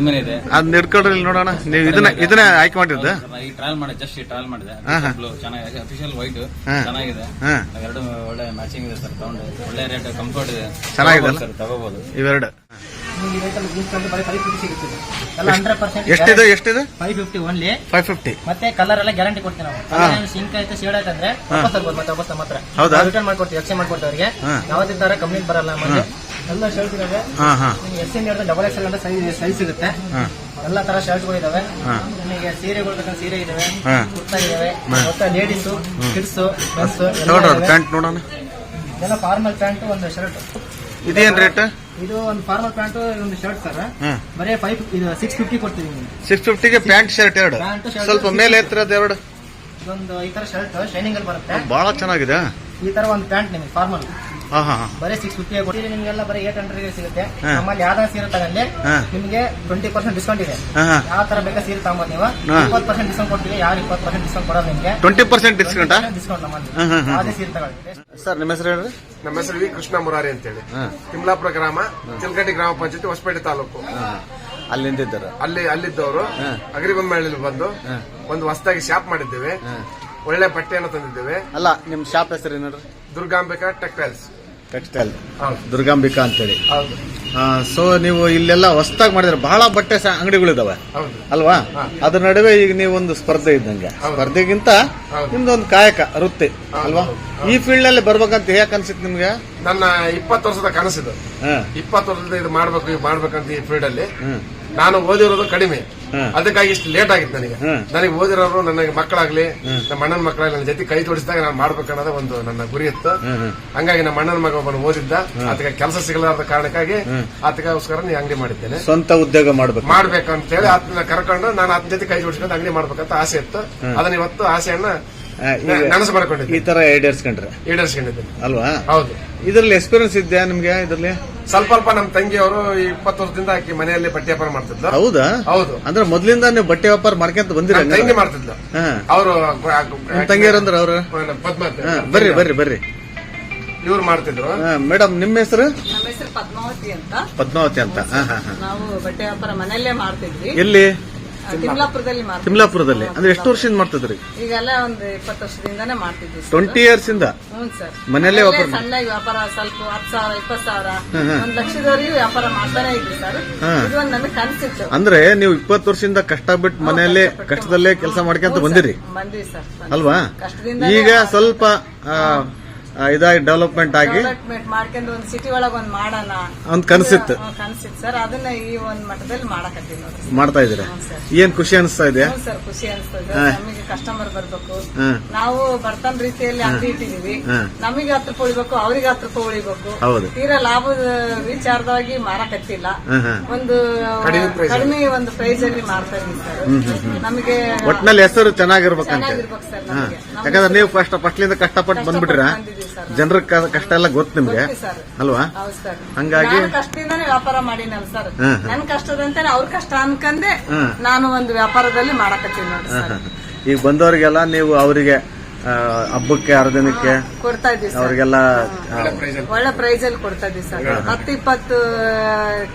ಕಡಿಮೆನೇ ಇದೆ. ಅದ್ ಇಲ್ಲಿ ನೋಡೋಣ. ನೀವು ಇದನ್ನ ಇದನ್ನ ಆಯ್ಕೆ ಮಾಡಿದ್ದ? ಈ ಟ್ರಯಲ್ ಮಾಡಿದೆ ಜಸ್ಟ್ ಈ ಟ್ರಯಲ್ ಮಾಡಿದೆ. ಹಾ. ಚೆನ್ನಾಗಿದೆ. ಅಫಿಷಿಯಲ್ ವೈಟ್ ಚೆನ್ನಾಗಿದೆ. ಎರಡು ಒಳ್ಳೆ ಮ್ಯಾಚಿಂಗ್ ಇದೆ ಸರ್ ತಗೊಂಡು ಒಳ್ಳೆ ರೇಟ್ ಕಂಫರ್ಟ್ ಇದೆ. ಚೆನ್ನಾಗಿದೆ ಸರ್ ತಗೋಬಹುದು ಇವೆರಡು. ಎಷ್ಟಿದೆ ಎಷ್ಟಿದೆ? Five fifty only five fifty ಮತ್ತೆ ಕಲರ್ ಎಲ್ಲ ಗ್ಯಾರಂಟಿ ಕೊಡ್ತೀವಿ ನಾವು. ಸಿಂಕ್ ಆಯ್ತು ಶೇಡ್ ಆಯ್ತಂದ್ರೆ ವಾಪಸ್ ಮತ್ತೆ ವಾಪಸ್ ನಮ್ಮ ಹತ್ರ. ಹೌದಾ? ರಿಟರ್ನ್ ಮಾಡ್ಕೊಡ್ತೀವಿ ಎಕ್ಸ್ಚೇಂಜ್ ಮಾಡ್ಕೊಡ್ತೀವಿ ಅವರಿಗೆ. ಯಾವತ್ತಿನ ತರ ಕಂಪ್ನಿ ಬರಲ್ಲ ನಮ್ಮಲ್ಲಿ ಎಲ್ಲ ಶರ್ಟ್ ಇದಾವೆ. ಹಾ ಹಾ. S N double X L ಅಂತ ಸೈಜ್ ಸಿಗುತ್ತೆ ಎಲ್ಲ ತರ ಶರ್ಟ್ ಹಾ. ನಿಮಗೆ ಸೀರೆಗಳು ಬೇಕಂದ್ರೆ ಸೀರೆ ಇದಾವೆ. ಹಾ. ಕುರ್ತಾ ಇದಾವೆ. ಮತ್ತೆ ಲೇಡಿಸ್ ಕಿಡ್ಸು ಬಸ್ ನೋಡ್ರಿ ಅದು ಪ್ಯಾಂಟ್ ನೋಡೋಣ. ಇದೆಲ್ಲ ಫಾರ್ಮಲ್ ಪ್ಯಾಂಟ್ ಒಂದು ಶರ್ಟ್ ಇದೇನ್ ರೇಟ್ ಇದು ಒಂದು ಫಾರ್ಮಲ್ ಪ್ಯಾಂಟ್ ಒಂದು ಶರ್ಟ್ ಸರ್ ಹಾ. ಬರೀ ಫೈವ್ ಇದು ಸಿಕ್ಸ್ ಫಿಫ್ಟಿ ಕೊಡ್ತೀವಿ ನಿಮ್ಗೆ. ಸಿಕ್ಸ್ ಫಿಫ್ಟಿಗೆ ಪ್ಯಾಂಟ್ ಶರ್ಟ್ ಎರಡು. ಪ್ಯಾಂಟ್ ಸ್ವಲ್ಪ ಮೇಲೆ ಎತ್ತರದ ಎರಡು. ಇದೊಂದು ಈ ತರ ಶರ್ಟ್ ಶೈನಿಂಗ್ ಅಲ್ಲಿ ಬರುತ್ತೆ. ಬಹಳ ಚೆನ್ನಾಗಿದೆ. ಈ ತರ ಒಂದು ಪ್ಯಾಂಟ್ ನಿಮಗೆ ಫಾರ್ಮಲ್ ಬರೀ ಸಿಕ್ಸ್ ಫಿಫ್ಟಿ ಕೊಟ್ಟಿರಿ ನಿಮ್ಗೆಲ್ಲ ಬರೀ ಏಟ್ ಹಂಡ್ರೆಡ್ ಸಿಗುತ್ತೆ. ನಮ್ಮಲ್ಲಿ ಯಾವ್ದಾರ ಸೀರೆ ತಗೊಂಡ್ರೆ ನಿಮ್ಗೆ ಟ್ವೆಂಟಿ ಪರ್ಸೆಂಟ್ ಡಿಸ್ಕೌಂಟ್ ಇದೆ. ಯಾವ ತರ ಬೇಕಾ ಸೀರೆ ತಗೊಂಬೋದು ನೀವು. ಇಪ್ಪತ್ತು ಪರ್ಸೆಂಟ್ ಡಿಸ್ಕೌಂಟ್ ಕೊಡ್ತೀವಿ ಯಾರು ಇಪ್ಪತ್ತು ಪರ್ಸೆಂಟ್ ಡಿಸ್ಕೌಂಟ್ ಕೊಡೋದು ನಿಮಗೆ. ಟ್ವೆಂಟಿ ಪರ್ಸೆಂಟ್ ಡಿಸ್ಕೌಂಟ್ ಡಿಸ್ಕೌಂಟ್ ನಮ್ಮಲ್ಲಿ. ಯಾವುದೇ ಸೀರೆ ತಗೊಳ್ಳಿ. ಸರ್ ನಿಮ್ಮ ಹೆಸರು ಹೇಳ್ರಿ? ನಮ್ಮ ಹೆಸರು ವಿ ಕೃಷ್ಣ ಮುರಾರಿ ಅಂತೇಳಿ. ಹೇಳಿ ತಿಮ್ಲಾಪುರ ಗ್ರಾಮ ಚಿಲ್ಕಟ್ಟಿ ಗ್ರಾಮ ಪಂಚಾಯತಿ ಹೊಸಪೇಟೆ ತಾಲೂಕು. ಅಲ್ಲಿಂದ ಇದ್ದಾರ ಅಲ್ಲಿ ಅಲ್ಲಿದ್ದವರು ಹಾ. ಅಗ್ರಿಬೊಮ್ಮಳ್ಳಿ ಬಂದು ಒಂದು ಹೊಸದಾಗಿ ಶಾಪ್ ಮಾಡಿದ್ದೇವೆ. ಒಳ್ಳೆ ಬಟ್ಟೆಯನ್ನು ತಂದಿದ್ದೇವೆ. ಅಲ್ಲ ನಿಮ್ ಶಾಪ್ ಹೆಸರು ಏನಾದ್ರು ದುರ್ಗಾಂಬಿಕಾ ಟೆಕ್ಟೈಲ್ಸ್. ಟೆಕ್ಸ್ಟೈಲ್ ದುರ್ಗಾಂಬಿಕಾ ಅಂತೇಳಿ. ಹೌದು. ಸೊ ನೀವು ಇಲ್ಲೆಲ್ಲ ಹೊಸದಾಗಿ ಮಾಡಿದ್ರೆ ಬಹಳ ಬಟ್ಟೆ ಅಂಗಡಿಗಳು ಅಂಗಡಿಗಳಿದಾವೆ. ಅಲ್ವಾ. ಅದ್ರ ನಡುವೆ ಈಗ ನೀವು ಒಂದು ಸ್ಪರ್ಧೆ ಇದ್ದಂಗೆ. ಸ್ಪರ್ಧೆಗಿಂತ ನಿಮ್ದು ನಿಮ್ದೊಂದು ಕಾಯಕ ವೃತ್ತಿ ಅಲ್ವಾ? ಈ ಫೀಲ್ಡ್ನಲ್ಲಿ ಬರ್ಬೇಕಂತ ಹೇಗೆ ಅನ್ಸಿತ್ತು ನಿಮ್ಗೆ? ನನ್ನ ಇಪ್ಪತ್ತು ವರ್ಷದ ಕನಸಿದ್ದು ಹಾ, ಇಪ್ಪತ್ತು ವರ್ಷದ ಇದು ಮಾಡ್ಬೇಕು ಮಾಡ್ಬೇಕಂತ ಈ ಫೀಲ್ಡ್ ಅಲ್ಲಿ. ನಾನು ಓದಿರೋದು ಕಡಿಮೆ. ಅದಕ್ಕಾಗಿ ಇಷ್ಟು ಲೇಟ್ ಆಗಿತ್ತು ನನಗೆ. ನನಗೆ ಓದಿರೋರು ನನಗೆ ಮಕ್ಕಳಾಗ್ಲಿ ನಮ್ಮ ಅಣ್ಣನ ಮಕ್ಕಳಾಗ್ಲಿ ನನ್ನ ಜೊತೆ ಕೈ ಜೋಡಿಸಿದಾಗ ನಾನು ಮಾಡ್ಬೇಕನ್ನೋದು ಒಂದು ನನ್ನ ಗುರಿ ಇತ್ತು. ಹಂಗಾಗಿ ನಮ್ಮ ಅಣ್ಣನ ಮಗ ಒಬ್ಬನು ಓದಿದ್ದ. ಅದಕ್ಕೆ ಕೆಲಸ ಸಿಗಲಾರದ ಕಾರಣಕ್ಕಾಗಿ ಆತಗೋಸ್ಕರ ನೀ ಅಂಗಡಿ ಮಾಡಿದ್ದೇನೆ. ಸ್ವಂತ ಉದ್ಯೋಗ ಮಾಡ್ಬೇಕು. ಮಾಡ್ಬೇಕಂತ ಹೇಳಿ ಆತನ ಕರ್ಕೊಂಡು ನಾನು ಆತನ ಜೊತೆ ಕೈ ಜೋಡಿಸ್ಕೊಂಡು ಅಂಗಡಿ ಮಾಡ್ಬೇಕಂತ ಆಸೆ ಇತ್ತು. ಅದನ್ನ ಇವತ್ತು ಆಸೆಯನ್ನ ನನಸು ಈ ಮಾಡ್ಕೊಂಡಿದ್ದೆ ತರ ಈಡೇರಿಸ್ಕೊಂಡ್ರೆ ಈಡೇರಿಸ್ಕೊಂಡಿದ್ದೇನೆ ಅಲ್ವಾ? ಹೌದು. ಇದರಲ್ಲಿ ಎಕ್ಸ್ಪೀರಿಯನ್ಸ್ ಇದೆಯಾ ನಿಮ್ಗೆ ಇದರಲ್ಲಿ? ಸ್ವಲ್ಪ ಸ್ವಲ್ಪ ನಮ್ಮ ತಂಗಿಯವರು ಇಪ್ಪತ್ತು ವರ್ಷದಿಂದ ಆಕಿ ಮನೆಯಲ್ಲಿ ಬಟ್ಟೆ ವ್ಯಾಪಾರ ಮಾಡ್ತಿದ್ಲು. ಹೌದಾ? ಹೌದು. ಅಂದ್ರೆ ಮೊದ್ಲಿಂದ ನೀವು ಬಟ್ಟೆ ವ್ಯಾಪಾರ ಮಾಡ್ಕೊಂತ ಬಂದಿರ ತಂಗಿ ಮಾಡ್ತಿದ್ಲು. ಹಾ. ಅವರು ತಂಗಿಯರಂದ್ರ ಅವರು? ಪದ್ಮ ಹಾ, ಬರ್ರಿ ಬರ್ರಿ ಬರ್ರಿ. ಇವ್ರು ಮಾಡ್ತಿದ್ರು. ಮೇಡಮ್ ನಿಮ್ಮ ಹೆಸರು? ನಮ್ಮ ಹೆಸರು ಪದ್ಮಾವತಿ ಅಂತ. ಪದ್ಮಾವತಿ ಅಂತ. ಹಾ ಹಾ ಹಾ. ನಾವು ಬಟ್ಟೆ ವ್ಯಾಪಾರ ಮನೆಯಲ್ಲೇ ಮಾಡ್ತಿದ್ವಿ. ಎಲ್ಲಿ? ತಿಮ್ಲಾಪುರದಲ್ಲಿ ಮಾಡ್ತಿದ್ವಿ ತಿಮ್ಲಾಪುರದಲ್ಲಿ. ಅಂದ್ರೆ ಎಷ್ಟು ವರ್ಷದಿಂದ ಮಾಡ್ತಿದ್ರಿ? ಈಗೆಲ್ಲ ಒಂದು ಇಪ್ಪತ್ತು ವರ್ಷದಿಂದಾನೇ ಮಾಡ್ತಿದ್ವಿ ಸರ್. ಟ್ವೆಂಟಿ ಇಯರ್ಸ್ ಇಂದ? ಹ್ಞೂ ಸರ್. ಮನೆಯಲ್ಲೇ ವ್ಯಾಪಾರ ಮಾಡಿ- ಸಣ್ಣ ವ್ಯಾಪಾರ ಸ್ವಲ್ಪ ಹತ್ತು ಸಾವಿರ ಇಪ್ಪತ್ತು ಸಾವಿರ ಹ್ಮ್, ಹ್ಮ್. ಒಂದ್ ಲಕ್ಷದವರೆಗೂ ವ್ಯಾಪಾರ ಮಾಡ್ತಾನೆ ಇದ್ವಿ ಸರ್. ಇದು ಒಂದು ನನಗೆ ಕನ್ಸಿತ್ತು ಅಂದ್ರೆ ನೀವು ಇಪ್ಪತ್ತು ವರ್ಷದಿಂದ ಕಷ್ಟ ಬಿಟ್ಟು ಮನೆಯಲ್ಲೇ ಕಷ್ಟದಲ್ಲೇ ಕೆಲಸ ಮಾಡ್ಕೊಂತ ಹ್ಞೂ ಸರ್, ಬಂದಿರಿ? ಬಂದ್ವಿ ಸರ್ ಬಂದ್ವಿ. ಅಲ್ವಾ? ಕಷ್ಟದಿಂದಲೇ ಈಗ ಸ್ವಲ್ಪ ಆ, ಇದಾಗಿ ಡೆವಲಪ್ಮೆಂಟ್ ಆಗಿ ಡೆವಲಪ್ಮೆಂಟ್ ಮಾಡ್ಕೊಂಡು ಒಂದು ಸಿಟಿ ಒಳಗ ಒಂದ್ ಮಾಡೋಣ ಒಂದ್ ಕನ್ಸಿತ್ತು. ಕನ್ಸಿತ್ತು ಸರ್ ಅದನ್ನ ಈ ಒಂದ್ ಮಟ್ಟದಲ್ಲಿ ಮಾಡಕತ್ತೀವಿ ಮಾಡ್ತಾ ಇದೀರ ಹ್ಞೂ ಸರ್. ಏನ್ ಖುಷಿ ಅನಿಸ್ತಾ ಇದೆ ಹ್ಞೂ ಸರ್ ಖುಷಿ ಅನಿಸ್ತದೆ ಹಾ. ನಮಗೆ ಕಸ್ಟಮರ್ ಬರ್ಬೇಕು ಹಾ. ನಾವು ಬರ್ತನ್ ರೀತಿಯಲ್ಲಿ ಅಂಗಡಿ ಇಟ್ಟಿದೀವಿ ಹಾ. ನಮಗೆ ಹತ್ತು ರೂಪಾಯಿ ಉಳಿಬೇಕು ಅವ್ರಿಗೆ ಹತ್ತು ರೂಪಾಯಿ ಉಳಿಬೇಕು ಹೌದು. ತೀರಾ ಲಾಭದ ವಿಚಾರವಾಗಿ ಮಾರಕತ್ತಿಲ್ಲ. ಒಂದು ಕಡಿಮೆ ಒಂದು ಪ್ರೈಸ್ ಅಲ್ಲಿ ಮಾಡ್ತಾ ಇದೀವಿ ಸರ್ ನಮಗೆ ಒಟ್ನಲ್ಲಿ ಹೆಸರು ಚೆನ್ನಾಗಿರ್ಬೇಕಂತ ಚೆನ್ನಾಗಿರ್ಬೇಕು ಸರ್ ಹಾ. ನಮಗೆ ಯಾಕಂದ್ರೆ ನೀವು ಫಸ್ಟ್ ಫಸ್ಟ್ಲಿಂದ ಕಷ್ಟಪಟ್ಟು ಬಂದ್ಬಿಟ್ರ ಬಂದಿದ್ದೀವಿ. ಜನರ ಕಷ್ಟ ಎಲ್ಲ ಗೊತ್ತು ನಿಮ್ಗೆ? ಅಲ್ವಾ? ಹಂಗಾಗಿ- ಕಷ್ಟದಿಂದಾನೇ ವ್ಯಾಪಾರ ಮಾಡಿನಲ್ಲ ಸರ್. ನನ್ ಕಷ್ಟದಂತೆ ಅವ್ರ ಕಷ್ಟ ಅನ್ಕಂದೆ. ನಾನು ಒಂದು ವ್ಯಾಪಾರದಲ್ಲಿ ಮಾಡಕತ್ತೀನಿ ನೋಡಿ ಈಗ ಬಂದವರಿಗೆಲ್ಲ ನೀವು ಅವರಿಗೆ ಹಬ್ಬಕ್ಕೆ ಹರಿದಿನಕ್ಕೆ ಕೊಡ್ತಾ ಇದ್ದೀವಿ ಸರ್. ಅವರಿಗೆಲ್ಲ ಒಳ್ಳೆ ಪ್ರೈಸ್ ಅಲ್ಲಿ ಕೊಡ್ತಾ ಇದ್ದೀವಿ ಸರ್. ಹತ್ತು ಇಪ್ಪತ್ತು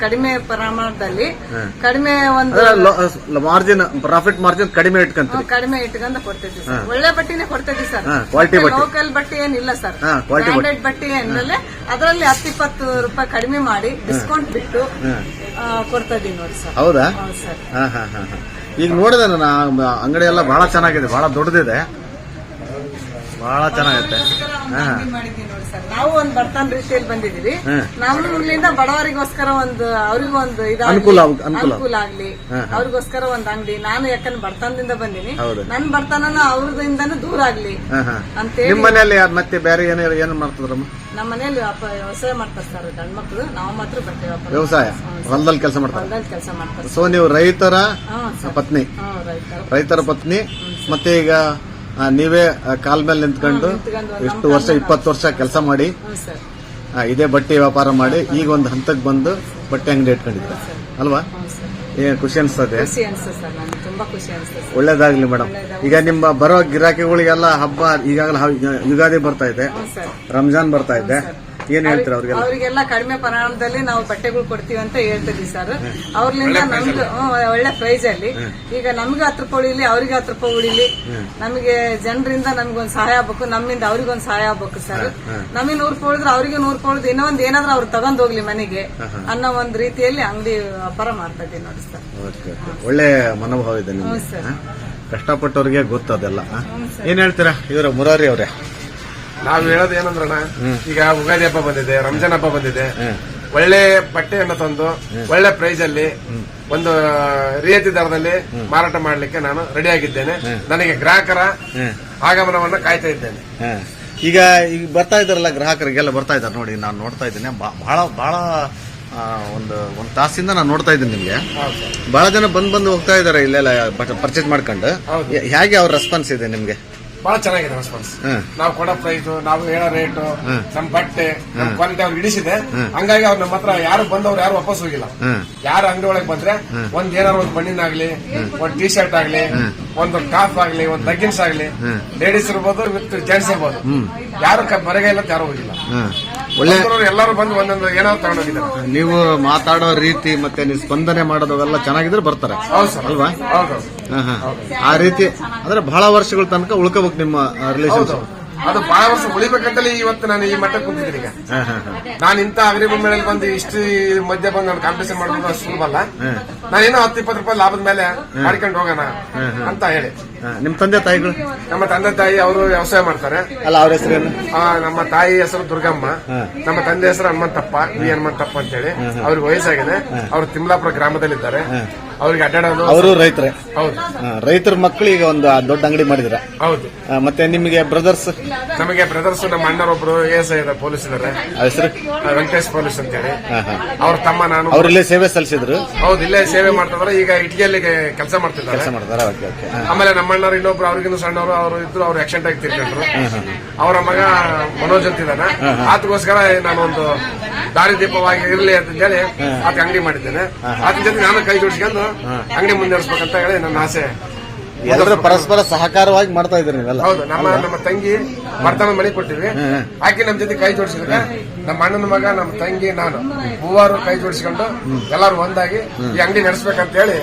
ಕಡಿಮೆ ಪ್ರಮಾಣದಲ್ಲಿ ಕಡಿಮೆ ಒಂದು ಮಾರ್ಜಿನ್ ಪ್ರಾಫಿಟ್ ಮಾರ್ಜಿನ್ ಕಡಿಮೆ ಇಟ್ಕೊಂತ ಕಡಿಮೆ ಇಟ್ಕೊಂಡ ಕೊಡ್ತಿದ್ವಿ ಸರ್. ಒಳ್ಳೆ ಬಟ್ಟೆನೆ ಕೊಡ್ತಿದ್ವಿ ಸರ್. ಕ್ವಾಲಿಟಿ ಬಟ್ಟೆ. ಲೋಕಲ್ ಬಟ್ಟೆ ಏನಿಲ್ಲ ಸರ್. ಹಾ, quality ಬಟ್ಟೆ. ಬ್ರಾಂಡೆಡ್ ಬಟ್ಟೆ ಏನಲ್ಲೇ. ಅದರಲ್ಲಿ ಹತ್ತು ಇಪ್ಪತ್ತು ರೂಪಾಯಿ ಕಡಿಮೆ ಮಾಡಿ ಡಿಸ್ಕೌಂಟ್ ಬಿಟ್ಟು ಕೊಡ್ತಾ ಇದೀವಿ ನೋಡಿ ಸರ್. ಹೌದಾ? ಹೌದು ಸರ್. ಹಾ ಹಾ ಹಾ ಹಾ. ಈಗ ನೋಡಿದೆ ನಾನು ಅಂಗಡಿ ಎಲ್ಲ ಬಹಳ ಚೆನ್ನಾಗಿದೆ ಬಹಳ ದೊಡ್ಡದಿದೆ. ಬಹಳ ಚೆನ್ನಾಗತ್ತೆ ನೋಡಿ ಸರ್. ನಾವು ಒಂದ್ ಬರ್ತಾನ್ ರೀತಿಯಲ್ಲಿ ಬಂದಿದೀವಿ ನಾವು ನಮ್ಮಿಂದ ಬಡವರಿಗೋಸ್ಕರ ಒಂದು ಅವ್ರಿಗೂ ಒಂದು ಇದಾಗ್ಲಿ, ಅನುಕೂಲ ಆಗ್- ಅನುಕೂಲ. ಅನುಕೂಲ ಆಗ್ಲಿ. ಅವ್ರಿಗೋಸ್ಕರ ಒಂದ್ ಅಂಗಡಿ. ನಾನು ಯಾಕಂದ್ರೆ ಬಡತನದಿಂದ ಬಂದೀನಿ. ಹೌದು. ನನ್ ಬರ್ತಾನ ಅವ್ರದಿಂದನೂ ದೂರ ಆಗ್ಲಿ ಹಾ ಹಾ. ಅಂತೇಳಿ. ನಿಮ್ಮ ಮನೆಯಲ್ಲಿ ಯಾರ್ ಮತ್ತೆ ಬೇರೆ ಏನಾರ ಏನ್ ಮಾಡ್ತಿದ್ರಮ್ಮ? ನಮ್ಮ ಮನೇಲಿ ವ್ಯಾಪ- ವ್ಯವಸಾಯ ಮಾಡ್ತಾರೆ ಸರ್ ಗಂಡ್ಮಕ್ಳು. ನಾವು ಮಾತ್ರ ಬಟ್ಟೆ ವ್ಯಾಪಾರ ವ್ಯವಸಾಯ? ಹೊಲದಲ್ಲಿ ಕೆಲಸ ಮಾಡ್ತಾರೆ? ಹೊಲದಲ್ಲಿ ಕೆಲಸ ಮಾಡ್ತಾರೆ. ಸೊ ನೀವು ರೈತರ ಸರ್. ಪತ್ನಿ. ರೈತರು ರೈತರ ಪತ್ನಿ. ಮತ್ತೆ ಈಗ ನೀವೇ ಕಾಲ್ ಮೇಲೆ ನಿಂತ್ಕೊಂಡು ಎಷ್ಟು ವರ್ಷ ಇಪ್ಪತ್ತು ವರ್ಷ ಕೆಲಸ ಮಾಡಿ. ಇದೇ ಬಟ್ಟೆ ವ್ಯಾಪಾರ ಮಾಡಿ ಈಗ ಒಂದು ಹಂತಕ್ಕೆ ಬಂದು ಬಟ್ಟೆ ಅಂಗಡಿ ಇಟ್ಕೊಂಡಿದ್ರೆ ಅಲ್ವಾ? ಏನ್ ಖುಷಿ ಅನ್ಸ್ತದೆ ಒಳ್ಳೇದಾಗ್ಲಿ ಮೇಡಮ್. ಈಗ ನಿಮ್ಮ ಬರೋ ಗಿರಾಕಿಗಳಿಗೆಲ್ಲ ಹಬ್ಬ ಈಗಾಗಲೇ ಯುಗಾದಿ ಬರ್ತಾ ಇದೆ. ರಂಜಾನ್ ಬರ್ತಾ ಇದೆ. ಏನ್ ಹೇಳ್ತಾರೆ ಅವ್ರಿಗೆಲ್ಲ? ಅವರಿಗೆಲ್ಲ ಕಡಿಮೆ ಪ್ರಮಾಣದಲ್ಲಿ ನಾವು ಬಟ್ಟೆಗಳು ಕೊಡ್ತೀವಿ ಅಂತ ಹೇಳ್ತಿದ್ವಿ ಸರ್ ಅವ್ರಲಿಂದ ನಮ್ದು ಒಳ್ಳೆ ಪ್ರೈಸ್ ಅಲ್ಲಿ. ಈಗ ನಮ್ಗೆ ಹತ್ತು ರೂಪಾಯಿ ಉಳಿಲಿ ಅವ್ರಿಗೆ ಹತ್ತು ರೂಪಾಯಿ ಉಳಿಲಿ ನಮಗೆ ಜನರಿಂದ ನಮ್ಗೊಂದ್ ಸಹಾಯ ಆಗ್ಬೇಕು ನಮ್ಮಿಂದ ಅವ್ರಿಗೊಂದ್ ಸಹಾಯ ಆಗ್ಬೇಕು ಸರ್ ನಮಗೆ ನೂರ್ ರೂಪಾಯಿ ಉಳಿದ್ರೆ ಅವ್ರಿಗೆ ನೂರ್ ರೂಪಾಯಿ ಉಳಿದು ಇನ್ನೊಂದ್ ಏನಾದ್ರೂ ಅವ್ರು ತಗೊಂಡ್ ಹೋಗ್ಲಿ ಮನೆಗೆ ಅನ್ನೋ ಒಂದ್ ರೀತಿಯಲ್ಲಿ ಅಂಗಡಿ ವ್ಯಾಪಾರ ಮಾಡ್ತಾ ಇದ್ದೀವಿ ನೋಡಿ ಸರ್. ಒಳ್ಳೆ ಮನೋಭಾವ ಇದೆ? ಕಷ್ಟಪಟ್ಟವ್ರಿಗೆ ಗೊತ್ತದೆಲ್ಲ? ಏನ್ ಹೇಳ್ತೀರಾ? ಇವರ ಮುರಾರಿ ಅವ್ರೆ. ನಾವ್ ಹೇಳೋದು ಏನಂದ್ರಣ ಈಗ ಉಗಾದಿ ಹಬ್ಬ ಬಂದಿದೆ ರಂಜಾನ್ ಹಬ್ಬ ಬಂದಿದೆ. ಒಳ್ಳೆ ಬಟ್ಟೆಯನ್ನು ತಂದು ಒಳ್ಳೆ ಪ್ರೈಸ್ ಅಲ್ಲಿ ಒಂದು ರಿಯಾಯಿತಿ ದರದಲ್ಲಿ ಮಾರಾಟ ಮಾಡ್ಲಿಕ್ಕೆ ನಾನು ರೆಡಿ ಆಗಿದ್ದೇನೆ. ನನಗೆ ಗ್ರಾಹಕರ ಆಗಮನವನ್ನ ಕಾಯ್ತಾ ಇದ್ದೇನೆ. ಈಗ ಈಗ ಬರ್ತಾ ಇದಾರಲ್ಲ ಗ್ರಾಹಕರಿಗೆಲ್ಲ ಬರ್ತಾ ಇದ್ದಾರೆ ನೋಡಿ ನಾನು ನೋಡ್ತಾ ಇದ್ದೇನೆ. ಬಹಳ ಬಹಳ ಒಂದು ಒಂದು ತಾಸಿಂದ ನಾನು ನೋಡ್ತಾ ಇದ್ದೀನಿ ನಿಮ್ಗೆ. ಬಹಳ ಜನ ಬಂದ್ ಬಂದು ಹೋಗ್ತಾ ಇದ್ದಾರೆ ಇಲ್ಲೆಲ್ಲ ಪರ್ಚೇಸ್ ಮಾಡ್ಕೊಂಡು. ಹೇಗೆ ಅವ್ರ ರೆಸ್ಪಾನ್ಸ್ ಇದೆ ನಿಮ್ಗೆ? ಬಹಳ ಚೆನ್ನಾಗಿದೆ ರೆಸ್ಪಾನ್ಸ್ ನಾವು ಕೊಡೋ ಪ್ರೈಸ್ ನಾವು ಹೇಳೋ ರೇಟು ನಮ್ ಬಟ್ಟೆ ನಮ್ ಕ್ವಾಲಿಟಿ ಅವ್ರು ಹಿಡಿಸಿದೆ. ಹಂಗಾಗಿ ಅವ್ರು ನಮ್ಮ ಹತ್ರ ಯಾರು ಬಂದವ್ರು ಯಾರು ವಾಪಸ್ ಹೋಗಿಲ್ಲ. ಯಾರು ಅಂಗಡಿ ಒಳಗೆ ಬಂದ್ರೆ ಒಂದ್ ಏನಾರು ಒಂದ್ ಬಣ್ಣಿನಾಗ್ಲಿ ಒಂದ್ ಟಿ ಶರ್ಟ್ ಆಗ್ಲಿ ಒಂದು ಕಾಫ್ ಆಗ್ಲಿ ಒಂದ್ ಲಗ್ಗಿನ್ಸ್ ಆಗ್ಲಿ ಲೇಡೀಸ್ ಇರ್ಬೋದು ವಿತ್ ಜೆಂಟ್ಸ್ ಇರ್ಬೋದು. ಯಾರು ಕ- ಇಲ್ಲ ಯಾರು ಹೋಗಿಲ್ಲ. ಒಳ್ಳೆ ಎಲ್ಲರೂ ಬಂದು ಒಂದೊಂದು ಏನೋ ತಗೊಂಡೋಗಿದ್ದಾರೆ. ನೀವು ಮಾತಾಡೋ ರೀತಿ ಮತ್ತೆ ನೀವು ಸ್ಪಂದನೆ ಮಾಡೋದವೆಲ್ಲ ಚೆನ್ನಾಗಿದ್ರೆ ಬರ್ತಾರೆ. ಅಲ್ವಾ. ಆ ರೀತಿ ಅಂದ್ರೆ ಬಹಳ ವರ್ಷಗಳ ತನಕ ಉಳ್ಕೋಬೇಕು ನಿಮ್ಮ ರಿಲೇಶನ್ ಅದು ಬಹಳ ವರ್ಷ ಉಳಿಬೇಕಂತಲೇ ಇವತ್ತು ನಾನು ಈ ಮಟ್ಟಕ್ಕೆ ಕುಂತಿದ್ದೀನಿ ಈಗ. ನಾನು ಇಂತ ಅಗ್ರಿ ಮೇಲೆ ಬಂದು ಇಷ್ಟು ಮಧ್ಯ ಬಂದು ನಾನು ಕಾಂಪಿಟೇಷನ್ ಮಾಡೋದು ಅಷ್ಟು ಸುಲಭ ಅಲ್ಲ. ನಾನೇನೋ ಹತ್ತು ಇಪ್ಪತ್ತು ರೂಪಾಯಿ ಲಾಭದ ಮೇಲೆ ಮಾಡ್ಕೊಂಡು ಹೋಗೋಣ ಅಂತ ಹೇಳಿ. ನಿಮ್ ತಂದೆ ತಾಯಿಗಳು? ನಮ್ಮ ತಂದೆ ತಾಯಿ ಅವರು ವ್ಯವಸಾಯ ಮಾಡ್ತಾರೆ. ಅಲ್ಲ ಅವ್ರ ಹೆಸರು ನಮ್ಮ ತಾಯಿ ಹೆಸರು ದುರ್ಗಮ್ಮ. ನಮ್ಮ ತಂದೆ ಹೆಸರು ಹನುಮಂತಪ್ಪ ವಿ ಹನುಮಂತಪ್ಪ ಅಂತ ಹೇಳಿ ಅವ್ರಿಗೆ ವಯಸ್ಸಾಗಿದೆ. ಅವ್ರು ತಿಮ್ಲಾಪುರ ಗ್ರಾಮದಲ್ಲಿದ್ದಾರೆ. ಅವ್ರಿಗೆ ಅಡ್ಡಾಡೋದು ಅವರು ರೈತರೇ? ಹೌದು. ರೈತರ ಮಕ್ಕಳು ಈಗ ಒಂದು ದೊಡ್ಡ ಅಂಗಡಿ ಮಾಡಿದ್ರ. ಹೌದು. ಮತ್ತೆ ನಿಮಗೆ ಬ್ರದರ್ಸ್? ನಮಗೆ ಬ್ರದರ್ಸ್ ನಮ್ಮ ಅಣ್ಣರೊಬ್ರು ಎಸ್ ಐ ಪೊಲೀಸ್ ಇದ್ದಾರೆ ಹೆಸರು? ವೆಂಕಟೇಶ್ ಪೊಲೀಸ್ ಅಂತ ಹೇಳಿ ಅವ್ರ ತಮ್ಮ ನಾನು. ಅವ್ರಲ್ಲೇ ಸೇವೆ ಸಲ್ಲಿಸಿದ್ರು? ಹೌದು ಇಲ್ಲೇ ಸೇವೆ ಮಾಡ್ತಿದಾರೆ. ಈಗ ಇಟ್ಲಿಯಲ್ಲಿ ಕೆಲಸ ಮಾಡ್ತಿದ್ದಾರೆ. ಕೆಲಸ ಮಾಡ್ತಾರೆ ಆಮೇಲೆ ನಮ್ಮ ಅಣ್ಣರು ಇನ್ನೊಬ್ರು ಅವ್ರಿಗಿಂತ ಸಣ್ಣವರು ಅವರು ಇದ್ರು ಅವ್ರು ಆಕ್ಸಿಡೆಂಟ್ ಆಗಿ ತಿಳ್ಕೊಂಡ್ರು ಅವರ ಮಗ ಮನೋಜ್ ಅಂತಿದ್ದಾನ ಆತಗೋಸ್ಕರ ನಾನು ಒಂದು ದಾರಿ ದೀಪವಾಗಿ ಇರ್ಲಿ ಅಂತ ಹೇಳಿ ಆತ ಅಂಗಡಿ ಮಾಡಿದ್ದೇನೆ. ಆತ ಜೊತೆ ನಾನು ಕೈ ಜೋಡಿಸ್ಕೊಂಡು ಅಂಗಡಿ ಮುಂದುವರಿಸ್ಬೇಕಂತ ಹೇಳಿ ನನ್ನ ಆಸೆ. ಎಲ್ಲರೂ ಪರಸ್ಪರ ಸಹಕಾರವಾಗಿ ಮಾಡ್ತಾ ಇದ್ರಿ ನೀವೆಲ್ಲ. ಹೌದು ನಮ್ಮ ನಮ್ಮ ತಂಗಿ ಮರ್ತನ ಮನೆ ಕೊಟ್ಟಿವಿ. ಆಕೆ ನಮ್ಮ ಜೊತೆ ಕೈ ಜೋಡಿಸಿದ್ರೆ ನಮ್ಮ ಅಣ್ಣನ ಮಗ ನಮ್ಮ ತಂಗಿ ನಾನು ಮೂವರು ಕೈ ಜೋಡಿಸ್ಕೊಂಡು ಎಲ್ಲರೂ ಒಂದಾಗಿ ಈ ಅಂಗಡಿ ನಡೆಸ್ಬೇಕಂತ ಹೇಳಿ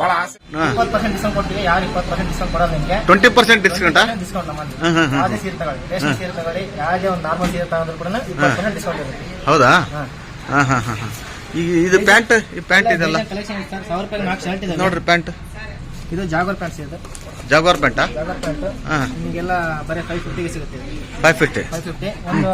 ಬಹಳ ಆಸೆ. ಇಪ್ಪತ್ತು ಪರ್ಸೆಂಟ್ ಡಿಸ್ಕೌಂಟ್ ಕೊಡ್ತೀವಿ. ಯಾರು ಇಪ್ಪತ್ತು ಪರ್ಸೆಂಟ್ ಡಿಸ್ಕೌಂಟ್ ಕೊಡೋದು ನಿಮಗೆ? ಟ್ವೆಂಟಿ ಪರ್ಸೆಂಟ್ ಡಿಸ್ಕೌಂಟಾ ಡಿಸ್ಕೌಂಟ್ ನಮ್ಮಲ್ಲಿ ಯಾವುದೇ ಸೀರೆ ತಗೊಳ್ಳಿ. ರೇಷ್ಮೆ ಸೀರೆ ತಗೊಳ್ಳಿ. ಯಾವುದೇ ಒಂದು ನಾರ್ಮಲ್ ಸೀರೆ ತಗೊಂಡ್ರು ಕೂಡ ಇಪ್ಪತ್ತು ಪರ್ಸೆಂಟ್ ಡಿಸ್ಕೌಂಟ್ ಇರುತ್ತೆ. ಹೌದಾ? ಹಾ. ಹಾ ಹಾ ಹಾ ಹಾ. ಈಗ ಇದು ಪ್ಯಾಂಟ್ ಈ ಪ್ಯಾಂಟ್ ಇದೆಲ್ಲ ಕಲೆಕ್ಷನ್ ಸರ್ ಸಾವಿರ ರೂಪಾಯಿ ನಾಲ್ಕು ಶರ್ಟ್ ಇದೆ. ನೋಡ್ರಿ ಪ್ಯಾಂಟ್. ಇದು ಜಾಗರ್ ಪ್ಯಾಂಟ್ ಇದು. ಜಾಗ್ವಾರ್ ಪ್ಯಾಂಟಾ ಜಾಗರ್ ಪ್ಯಾಂಟ್ ಹಾ. ನಿಮಗೆಲ್ಲ ಬರೀ ಫೈವ್ ಫಿಫ್ಟಿಗೆ ಸಿಗುತ್ತೆ ಫೈವ್ ಫಿಫ್ಟಿ ಫೈವ್ ಫಿಫ್ಟಿ ಒಂದು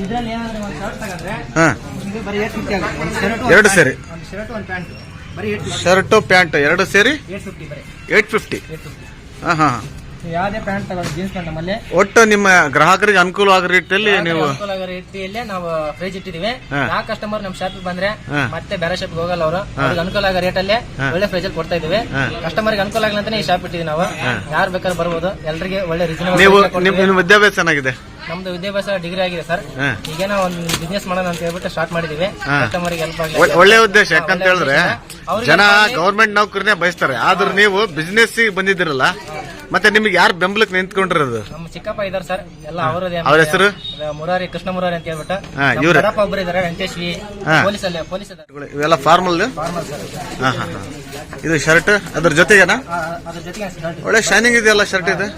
ಇದರಲ್ಲಿ ಏನಾದ್ರೆ ಒಂದು ಶರ್ಟ್ ತಗೊಂಡ್ರೆ ಹಾ. ಇದು ಬರೀ ಏಟ್ ಫಿಫ್ಟಿ ಆಗುತ್ತೆ. ಒಂದು ಶರ್ಟ್ ಎರಡು ಸೇರಿ. ಒಂದು ಶರ್ಟ್ ಒಂದು ಪ್ಯಾಂಟ್ ಬರೀ ಏಟ್ ಫಿಫ್ಟಿ ಶರ್ಟು ಪ್ಯಾಂಟ್ ಎರಡು ಸೇರಿ? ಏಟ್ ಫಿಫ್ಟಿ ಬರೀ. ಏಟ್ ಫಿಫ್ಟಿ ಏಟ್ ಫಿಫ್ಟಿ ಹಾ ಹಾ ನೀವು ಯಾವುದೇ ಪ್ಯಾಂಟ್ ತಗೊಳ್ಳಿ ಜೀನ್ಸ್ ಪ್ಯಾಂಟ್ ನಮ್ಮಲ್ಲಿ. ಒಟ್ಟು ನಿಮ್ಮ ಗ್ರಾಹಕರಿಗೆ ಅನುಕೂಲ ಆಗೋ ರೀತಿಯಲ್ಲಿ ನೀವು ಅನುಕೂಲ ಆಗೋ ರೀತಿಯಲ್ಲಿ ನಾವು ಪ್ರೈಸ್ ಇಟ್ಟಿದೀವಿ. ಯಾವ ಕಸ್ಟಮರ್ ನಮ್ ಶಾಪ್ ಬಂದ್ರೆ ಮತ್ತೆ ಬೇರೆ ಶಾಪ್ ಹೋಗಲ್ಲ ಅವರು. ಅವ್ರಿಗೆ ಅನುಕೂಲ ಆಗೋ ರೇಟ್ ಅಲ್ಲಿ ಒಳ್ಳೆ ಪ್ರೈಸ್ ಅಲ್ಲಿ ಕೊಡ್ತಾ ಇದೀವಿ ಕಸ್ಟಮರ್ ಕಸ್ಟಮರ್ಗೆ ಅನುಕೂಲ ಆಗಲಿ ಅಂತಾನೆ ಈ ಶಾಪ್ ಇಟ್ಟಿದ್ವಿ ನಾವು. ಯಾರು ಬೇಕಾದ್ರೆ ಬರ್ಬೋದು. ಎಲ್ಲರಿಗೆ ಒಳ್ಳೆ ರೀಸನ್ ನೀವು ನಿಮ್ಮ ವಿದ್ಯಾಭ್ಯಾಸ ಚೆನ್ನಾಗಿದೆ? ನಮ್ದು ವಿದ್ಯಾಭ್ಯಾಸ ಡಿಗ್ರಿ ಆಗಿದೆ ಸರ್. ಈಗೇನ ಒಂದು ಬಿಸ್ನೆಸ್ ಮಾಡೋಣ ಅಂತ ಹೇಳ್ಬಿಟ್ಟು ಸ್ಟಾರ್ಟ್ ಮಾಡಿದೀವಿ ಕಸ್ಟಮರ್ ಕಸ್ಟಮರ್ಗೆ ಹೆಲ್ಪ್ ಆಗಲಿ. ಒಳ್ಳೆ ಉದ್ದೇಶ. ಯಾಕಂತ ಹೇಳಿದ್ರೆ ಜನ. ಗೌರ್ಮೆಂಟ್ ನೌಕರಿನೇ ಬಯಸ್ತಾರೆ. ಆದ್ರೆ ನೀವು ಬಿಸ್ನೆಸ್ ಬಂದಿದ್ದೀರಲ್ಲ ಮತ್ತೆ ನಿಮ್ಗೆ ಯಾರು ಬೆಂಬಲಕ್ಕೆ ನಿಂತ್ಕೊಂಡಿರೋದು? ನಮ್ಮ ಚಿಕ್ಕಪ್ಪ ಇದಾರೆ ಸರ್. ಎಲ್ಲ ಅವರದೇ ಅವ್ರ ಹೆಸರು? ಮುರಾರಿ ಕೃಷ್ಣ ಮುರಾರಿ ಅಂತ ಹೇಳ್ಬಿಟ್ಟು. ಹಾ, ನಮ್ಮ ಇವ್ರೇ? ದೊಡ್ಡಪ್ಪ ಒಬ್ರು ಇದಾರೆ ವೆಂಕಟೇಶ್ ವಿ. ಹಾ. ಪೊಲೀಸ್ ಅಲ್ಲೇ ಪೊಲೀಸ್ ಇವೆಲ್ಲ ಫಾರ್ಮಲ್ ಫಾರ್ಮರ್ ಸರ್. ಹಾ ಹಾ ಹಾ. ಇದು ಶರ್ಟ್ ಅದ್ರ ಜೊತೆಗೇನಾ? ಆ, ಅದ್ರ ಜೊತೆಗೆ shirt. ಒಳ್ಳೆ ಶೈನಿಂಗ್ ಇದೆಯಲ್ಲ ಶರ್ಟ್ ಇದೆ?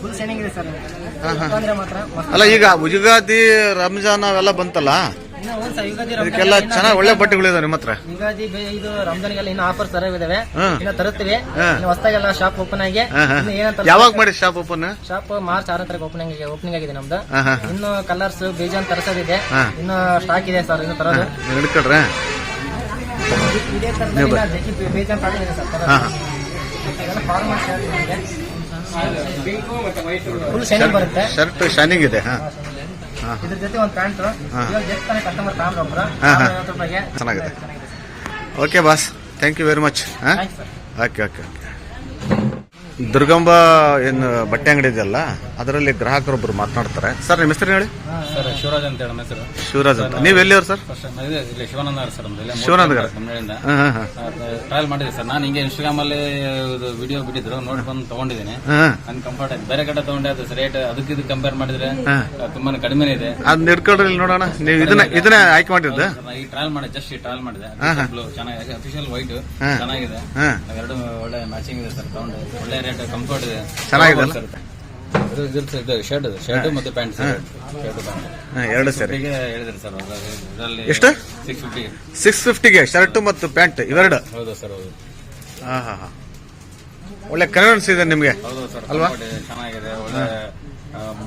ಫುಲ್ ಇದೆ ಸರ್. ಮಾತ್ರ ಮಸ್ತ್. ಅಲ್ಲ ಈಗ ಉಜುಗಾದಿ ರಂಜಾನ್ ಅವೆಲ್ಲ ಬಂತಲ್ಲ? ಇದಕ್ಕೆಲ್ಲ ಚೆನ್ನಾಗಿ ಒಳ್ಳೆ ಬಟ್ಟೆಗಳಿದಾವೆ ನಿಮ್ಮ ಹತ್ರ. ಯುಗಾದಿ ಬೇ- ಇದು ರಂಜಾನ್ಗೆಲ್ಲ ಇನ್ನು ಆಫರ್ ತರ ಇದಾವೆ. ಹ್ಮ್. ಇನ್ನು ತರುತ್ತೀವಿ. ಹಾ. ಇನ್ನು ಹೊಸದಾಗೆಲ್ಲ ಶಾಪ್ ಓಪನ್ ಆಗಿ ಹಾ, ಹಾ. ಇನ್ನು ಏನಂತ ಯಾವಾಗ ಮಾಡಿ ಶಾಪ್ ಓಪನ್ ಶಾಪ್ ಮಾರ್ಚ್ ಆರನೇ ತಾರೀಕು ಓಪನಿಂಗ್ ಓಪನಿಂಗ್ ಆಗಿದೆ ನಮ್ದು. ಹಾ ಹಾ. ಇನ್ನು ಕಲರ್ಸ್ ಬೀಜನ್ ತರಿಸೋದಿದೆ. ಹಾ. ಇನ್ನು ಸ್ಟಾಕ್ ಇದೆ ಸರ್ ಇನ್ನು ತರೋದು. ಹಿಡ್ಕೊಳ್ರೆ ಇದೇ ನೀವು ಬ- ತರದಲ್ಲಿ ಬೇಜಾನ್ ಪ್ಯಾಟರ್ನ್ ಇದೆ ಸರ್ ಹಾ ಹಾ. ಇದೆಲ್ಲ ಫಾರ್ಮಲ್ ಫುಲ್ ಶೈನಿಂಗ್ ಬರುತ್ತೆ. ಶರ್ಟ್ ಶೈನಿಂಗ್ ಇದೆ ಹಾ. ಇದ್ರ ಜೊತೆ ಒಂದು ಪ್ಯಾಂಟ್. ಇವಾಗ ಜಸ್ಟ್ ತಾನೇ ಕಸ್ಟಮರ್ ತಗೊಂಡ್ರು ಒಬ್ರು. ಹಾ, ಹಾ. ಐವತ್ತು ರೂಪಾಯಿಗೆ. ಚೆನ್ನಾಗಿದೆ. Okay boss thank you very much ಹಾಂ? Thanks sir okay okay okay Durgamba ಏನು ಬಟ್ಟೆ ಅಂಗಡಿ ಇದೆಯಲ್ಲ? ಅದರಲ್ಲಿ ಗ್ರಾಹಕರೊಬ್ಬರು ಮಾತನಾಡ್ತಾರೆ. ಸರ್ ನಿಮ್ಮ ಹೆಸರು ಹೇಳಿ? ಸರ್ ಶಿವರಾಜ್ ಅಂತ ಹೇಳಿ ನಮ್ಮ ಹೆಸರು. ಶಿವರಾಜ್ ಅಂತ. ನೀವು ಎಲ್ಲಿಯವ್ರು ಸರ್? ಫಸ್ಟ್ ಇದೆ ಇಲ್ಲಿ ಶಿವಾನಂದ ಸರ್ ನಮ್ದು. ಇಲ್ಲೇ ಶಿವಾನಂದ ಟ್ರಯಲ್ ಮಾಡಿದೆ ಸರ್. ನಾನು ಹಿಂಗೆ ಇನ್ಸ್ಟಾಗ್ರಾಮ್ ಅಲ್ಲಿ ಇದು ವಿಡಿಯೋ ಬಿಟ್ಟಿದ್ರು. ನೋಡಿ ಬಂದು ತಗೊಂಡಿದ್ದೀನಿ. ಹಾಂ ನನ್ ಕಂಫರ್ಟ್ ಆಯ್ತು ಬೇರೆ ಕಡೆ ತಗೊಂಡೆ ಅದು ರೇಟ್ ಅದಕ್ಕೆ ಇದಕ್ಕೆ ಕಂಪೇರ್ ಮಾಡಿದ್ರೆ ತುಂಬಾನೇ ಕಡಿಮೆ ಇದೆ. ಅದನ್ನ ಹಿಡ್ಕೊಳ್ರಿ ಇಲ್ಲಿ ನೋಡೋಣ. ನೀವು ಇದನ್ನ ಇದನ್ನ ಆಯ್ಕೆ ಮಾಡಿದ್ದು? ನಾನು ಈ ಟ್ರಯಲ್ ಮಾಡಿದೆ ಜಸ್ಟ್ ಈ ಟ್ರಯಲ್ ಮಾಡಿದೆ. ಬ್ಲೂ ಚೆನ್ನಾಗಿದೆ. Official white. ಚೆನ್ನಾಗಿದೆ. ಹಾಂ. ಎರಡು ಒಳ್ಳೆ ಮ್ಯಾಚಿಂಗ್ ಇದೆ ಸರ್ ತಗೊಂಡು. ಒಳ್ಳೆ ರೇಟ್ ಕಂಫರ್ಟ್ ಇದೆ. ಚೆನ್ನಾಗಿದೆ ಅಲ್ಲ? ಸರ್. ಇದು ಇದು- ಇದು ಶರ್ಟ್ ಶರ್ಟ್ ಮತ್ತೆ ಪ್ಯಾಂಟ್ ಶರ್ಟ್ ಹಾಂ ಎರಡು ಸರಿ. ಈಗ ಹೇಳಿದ್ರು ಸರ್ ಇದರಲ್ಲಿ ಎಷ್ಟು? ಸಿಕ್ಸ್ ಫಿಫ್ಟಿ ಸಿಕ್ಸ್ ಫಿಫ್ಟಿಗೆ ಶರ್ಟ್ ಮತ್ತು ಪ್ಯಾಂಟ್ ಇವೆರಡು? ಹೌದು ಸರ್ ಹೌದು. ಹಾಂ ಹಾಂ ಹಾಂ. ಒಳ್ಳೆ ಕನ್ವೀನಿಯನ್ಸ್ ಇದೆ ನಿಮಗೆ. ಹೌದು ಸರ್ ಅಲ್ವಾ? ಚೆನ್ನಾಗಿದೆ. ಒಳ್ಳೆ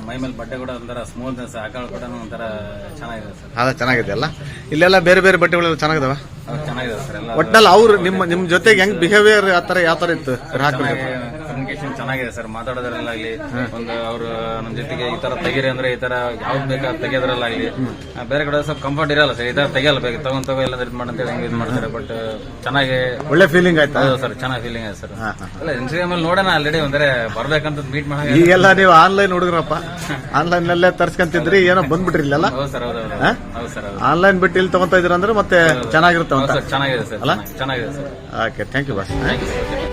ಮೈಮೇಲೆ ಬಟ್ಟೆ ಕೂಡ ಒಂಥರ ಸ್ಮೂತ್ನೆಸ್ ಹಾಕೊಳ್ಳ ಕೂಡ ಒಂಥರ ಚೆನ್ನಾಗಿದೆ ಸರ್ ಅದು ಚೆನ್ನಾಗಿದೆ ಅಲ್ಲ? ಇಲ್ಲೆಲ್ಲ ಬೇರೆ ಬೇರೆ ಬಟ್ಟೆಗಳೆಲ್ಲ ಚೆನ್ನಾಗಿದಾವೆ? ಚೆನ್ನಾಗಿದೆ ಸರ್ ಎಲ್ಲ ಒಟ್ನಲ್ಲಿ ಅವ್ರು ನಿಮ್ಮ ನಿಮ್ಮ ಜೊತೆಗೆ ಹೆಂಗ್ ಬಿಹೇವಿಯರ್ ಆ ಥರ ಯಾವ ಥರ ಇತ್ತು? ಗ್ರಾಹಕರಿಗೆ ಕಮ್ಯುನಿಕೇಶನ್ ಚೆನ್ನಾಗಿದೆ ಸರ್ ಮಾತಾಡೋದ್ರಲ್ಲಾಗ್ಲಿ ಒಂದು ಅವರು ನಮ್ಮ ಜೊತೆಗೆ ಈ ತರ ತೆಗೀರಿ ಅಂದ್ರೆ ಈ ತರ ಯಾವ್ದು ಬೇಕಾ ತೆಗೆಯೋದ್ರಲ್ಲಾಗ್ಲಿ. ಬೇರೆ ಕಡೆ ಸ್ವಲ್ಪ ಕಂಫರ್ಟ್ ಇರಲ್ಲ ಸರ್ ಈ ತರ ತೆಗಿಯಲ್ಲ ಬೇಕು ತಗೊಂಡ್ ತಗೋ ಎಲ್ಲ ಇದು ಮಾಡಂತ ಹೆಂಗ್ ಇದು ಮಾಡ್ತಾರೆ ಬಟ್ ಚೆನ್ನಾಗಿ ಒಳ್ಳೆ ಫೀಲಿಂಗ್ ಆಯ್ತು? ಹೌದು ಸರ್ ಚೆನ್ನಾಗಿ ಫೀಲಿಂಗ್ ಆಯ್ತು ಸರ್. ಅಲ್ಲ ಇನ್ಸ್ಟಾಗ್ರಾಮ್ ಅಲ್ಲಿ ನೋಡೋಣ ಆಲ್ರೆಡಿ ಅಂದ್ರೆ ಬರ್ಬೇಕಂತ ಮೀಟ್ ಮಾಡಿ ಈಗೆಲ್ಲ ನೀವು ಆನ್ಲೈನ್ ಹುಡುಗ್ರಪ್ಪ. ಆನ್ಲೈನ್ ನಲ್ಲೇ ತರ್ಸ್ಕೊಂತಿದ್ರಿ ಏನೋ ಬಂದ್ಬಿಟ್ರಿ ಇಲ್ಲೆಲ್ಲ? ಹೌದು ಸರ್ ಹೌದು ಹೌದು ಸರ್ ಆನ್ಲೈನ್ ಬಿಟ್ಟು ಇಲ್ಲಿ ತಗೊಂತ ಇದ್ರ ಅಂದ್ರೆ ಮತ್ತೆ ಚೆನ್ನಾಗಿರುತ್ತೆ ಅಂತ? ಸರ್ ಚೆನ್ನಾಗಿದೆ ಸರ್ ಅಲ್ಲ? ಚೆನ್ನಾಗಿದೆ sir. Okay thank you boss thank you